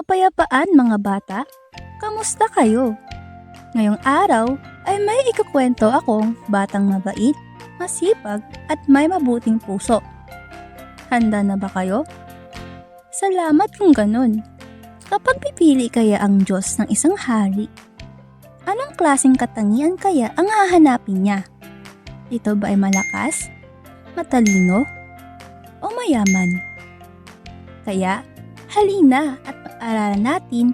Kapayapaan mga bata, kamusta kayo? Ngayong araw ay may ikukwento akong batang mabait, masipag at may mabuting puso. Handa na ba kayo? Salamat kung ganun. Kapag pipili kaya ang Diyos ng isang hari, anong klaseng katangian kaya ang hahanapin niya? Ito ba ay malakas, matalino, o mayaman? Kaya, halina at pag-aralan natin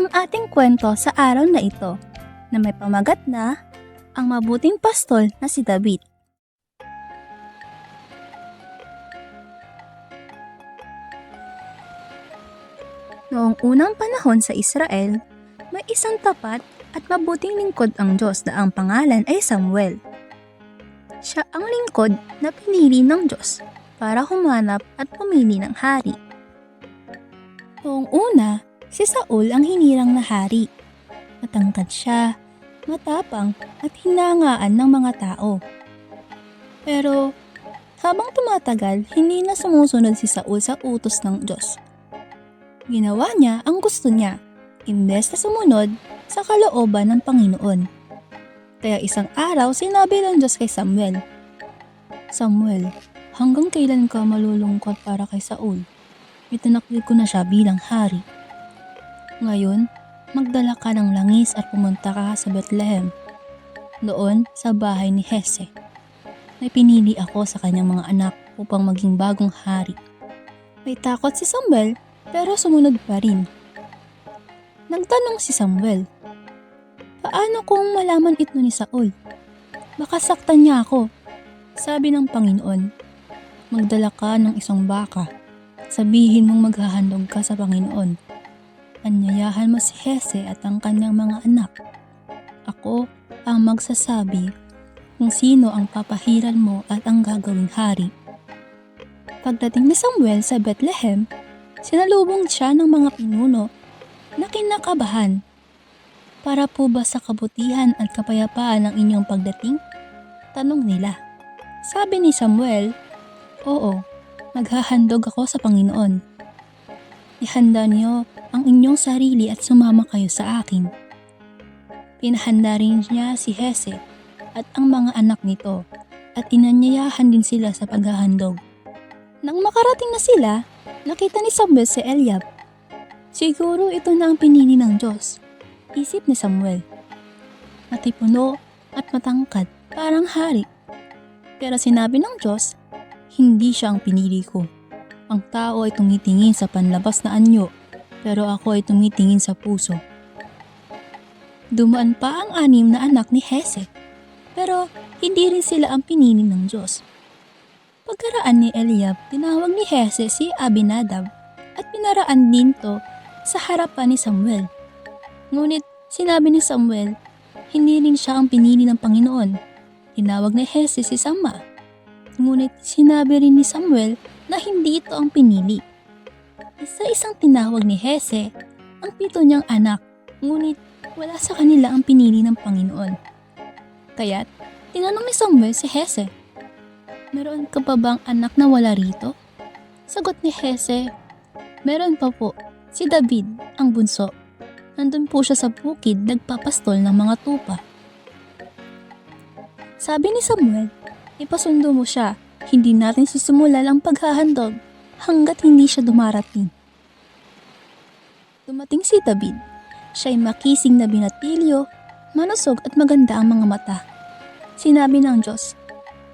ang ating kwento sa araw na ito na may pamagat na ang mabuting pastol na si David. Noong unang panahon sa Israel, may isang tapat at mabuting lingkod ang Diyos na ang pangalan ay Samuel. Siya ang lingkod na pinili ng Diyos para humanap at pumili ng hari. Noong una, si Saul ang hinirang na hari. Matangkad siya, matapang at hinangaan ng mga tao. Pero habang tumatagal, hindi na sumusunod si Saul sa utos ng Diyos. Ginawa niya ang gusto niya, imbes na sumunod sa kalooban ng Panginoon. Kaya isang araw sinabi ng Diyos kay Samuel, Samuel, hanggang kailan ka malulungkot para kay Saul? Itinakbil ko na siya bilang hari. Ngayon, magdala ka ng langis at pumunta ka sa Bethlehem. Doon sa bahay ni Hese. May pinili ako sa kanyang mga anak upang maging bagong hari. May takot si Samuel pero sumunod pa rin. Nagtanong si Samuel, Paano kung malaman ito ni Saul? Baka saktan niya ako. Sabi ng Panginoon, Magdala ka ng isang baka. Sabihin mong maghahandog ka sa Panginoon. Anyayahan mo si Hese at ang kanyang mga anak. Ako ang magsasabi kung sino ang papahiran mo at ang gagawing hari. Pagdating ni Samuel sa Bethlehem, sinalubong siya ng mga pinuno na kinakabahan. Para po ba sa kabutihan at kapayapaan ng inyong pagdating? Tanong nila. Sabi ni Samuel, Oo, maghahandog ako sa Panginoon. Ihanda niyo ang inyong sarili at sumama kayo sa akin. Pinahanda rin niya si Hese at ang mga anak nito at inanyayahan din sila sa paghahandog. Nang makarating na sila, nakita ni Samuel si Eliab. Siguro ito na ang pinili ng Diyos. Isip ni Samuel. Matipuno at matangkad, parang hari. Pero sinabi ng Diyos, hindi siya ang pinili ko. Ang tao ay tumitingin sa panlabas na anyo, pero ako ay tumitingin sa puso. Dumaan pa ang anim na anak ni Hese, pero hindi rin sila ang pinili ng Diyos. Pagkaraan ni Eliab, tinawag ni Hese si Abinadab at pinaraan din to sa harapan ni Samuel. Ngunit sinabi ni Samuel, hindi rin siya ang pinili ng Panginoon. Tinawag ni Hese si Sama. Ngunit sinabi rin ni Samuel na hindi ito ang pinili. Isa-isang tinawag ni Hese ang pito niyang anak, ngunit wala sa kanila ang pinili ng Panginoon. Kaya't tinanong ni Samuel si Hese, Meron ka pa bang anak na wala rito? Sagot ni Hese, Meron pa po, si David, ang bunso. Nandun po siya sa bukid nagpapastol ng mga tupa. Sabi ni Samuel, ipasundo mo siya, hindi natin sisimulan ang paghahandog hanggat hindi siya dumarating. Dumating si David. Siya'y makising na binatilyo, manusog at maganda ang mga mata. Sinabi ng Diyos,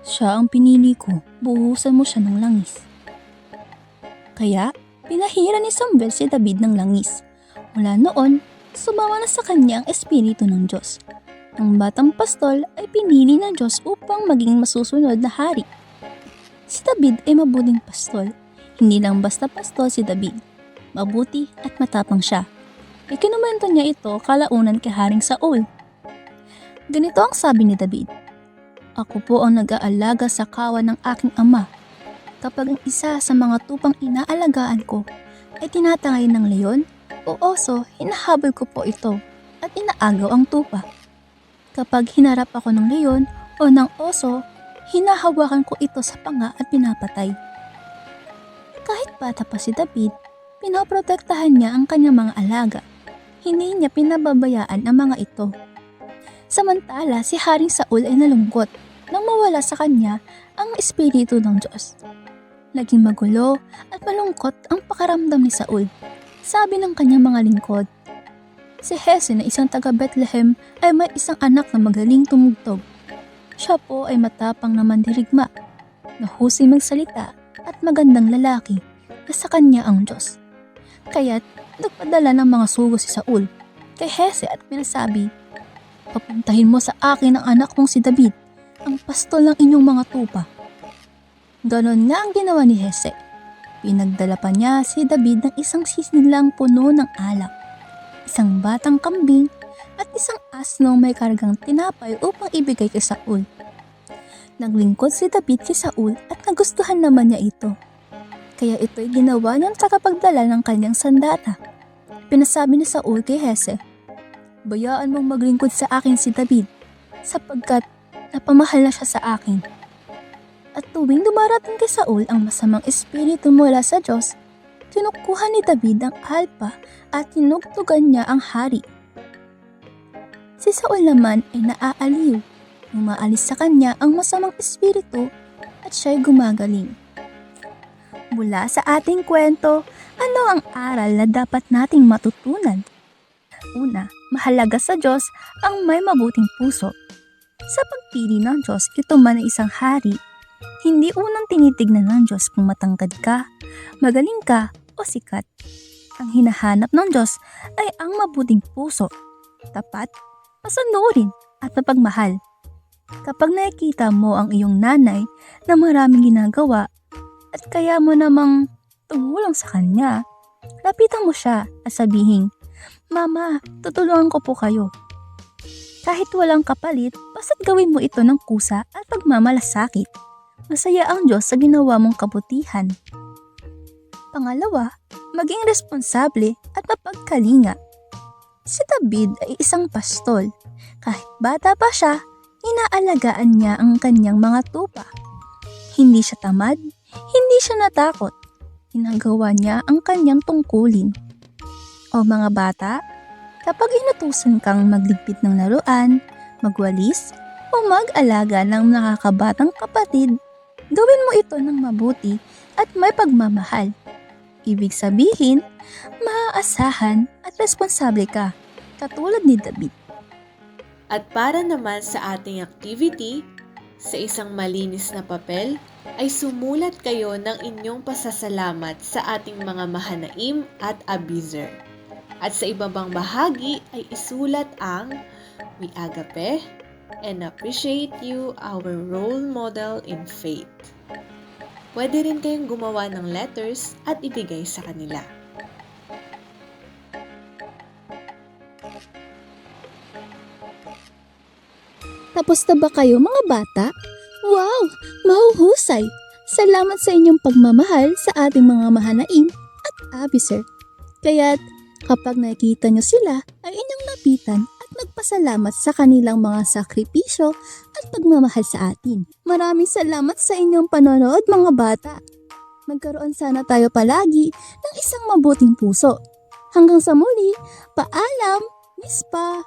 siya ang pinili ko, buhusan mo siya ng langis. Kaya, pinahira ni Samuel si David ng langis. Mula noon, sumama na sa kanya ang espiritu ng Diyos. Ang batang pastol ay pinili ng Diyos upang maging masusunod na hari. Si David ay mabuting pastol. Hindi lang basta pastol si David. Mabuti at matapang siya. Ikinumento niya ito kalaunan kay Haring Saul. Ganito ang sabi ni David. Ako po ang nag-aalaga sa kawan ng aking ama. Kapag ang isa sa mga tupang inaalagaan ko ay tinatangay ng leon o oso, hinahabol ko po ito at inaagaw ang tupa. Kapag hinarap ako ng leon o ng oso, hinahawakan ko ito sa panga at pinapatay. Kahit bata pa si David, Pinoprotektahan niya ang kanyang mga alaga. Hindi niya pinababayaan ang mga ito. Samantala, si Haring Saul ay nalungkot nang mawala sa kanya ang espiritu ng Diyos. Naging magulo at malungkot ang pakaramdam ni Saul. Sabi ng kanyang mga lingkod, Si Hese na isang taga Bethlehem ay may isang anak na magaling tumugtog. Siya po ay matapang na mandirigma, nahusay magsalita at magandang lalaki na sa kanya ang Diyos. Kaya't nagpadala ng mga sugo si Saul kay Hese at pinasabi, Papuntahin mo sa akin ang anak mong si David, ang pastol ng inyong mga tupa. Ganon nga ang ginawa ni Hese. Pinagdala pa niya si David ng isang sisnilang puno ng alak, isang batang kambing, at isang asnong may kargang tinapay upang ibigay kay Saul. Naglingkod si David kay Saul at nagustuhan naman niya ito. Kaya ito'y ginawa niyang tagapagdala ng kanyang sandata. Pinasabi ni Saul kay Hese, Bayaan mong maglingkod sa akin si David, sapagkat napamahal na siya sa akin. At tuwing dumarating kay Saul ang masamang espiritu mula sa Diyos, kinukuha ni David ang alpa at tinugtugan niya ang hari. Si Saul naman ay naaaliw nung maalis sa kanya ang masamang espiritu at siya'y gumagaling. Mula sa ating kwento, ano ang aral na dapat nating matutunan? Una, mahalaga sa Diyos ang may mabuting puso. Sa pagpili ng Diyos, ito man ay isang hari, hindi unang tinitignan ng Diyos kung matangkad ka, magaling ka, o sikat. Ang hinahanap ng Diyos ay ang mabuting puso, tapat, masunurin, at mapagmahal. Kapag nakikita mo ang iyong nanay na maraming ginagawa at kaya mo namang tumulong sa kanya, lapitan mo siya at sabihin, Mama, tutulungan ko po kayo. Kahit walang kapalit, basta't gawin mo ito ng kusa at pagmamalasakit. Masaya ang Diyos sa ginawa mong kabutihan. Pangalawa, maging responsable at mapagkalinga. Si David ay isang pastol. Kahit bata pa siya, inaalagaan niya ang kanyang mga tupa. Hindi siya tamad, hindi siya natakot. Ginagawa niya ang kanyang tungkulin. O mga bata, kapag inutusan kang magligpit ng laruan, magwalis, o mag-alaga ng nakakabatang kapatid, gawin mo ito ng mabuti at may pagmamahal. Ibig sabihin, maaasahan at responsable ka, katulad ni David. At para naman sa ating activity, sa isang malinis na papel, ay sumulat kayo ng inyong pasasalamat sa ating mga mahanaim at abizer. At sa ibabang bahagi ay isulat ang We agape and appreciate you, our role model in faith. Pwede rin kayong gumawa ng letters at ibigay sa kanila. Tapos na ba kayo mga bata? Wow! Mahuhusay! Salamat sa inyong pagmamahal sa ating mga mahanaim at abiser. Kaya't kapag nakita nyo sila ay inyong lapitan at magpasalamat sa kanilang mga sakripisyo at pagmamahal sa atin. Maraming salamat sa inyong panonood mga bata. Magkaroon sana tayo palagi ng isang mabuting puso. Hanggang sa muli, paalam, Miss Pa!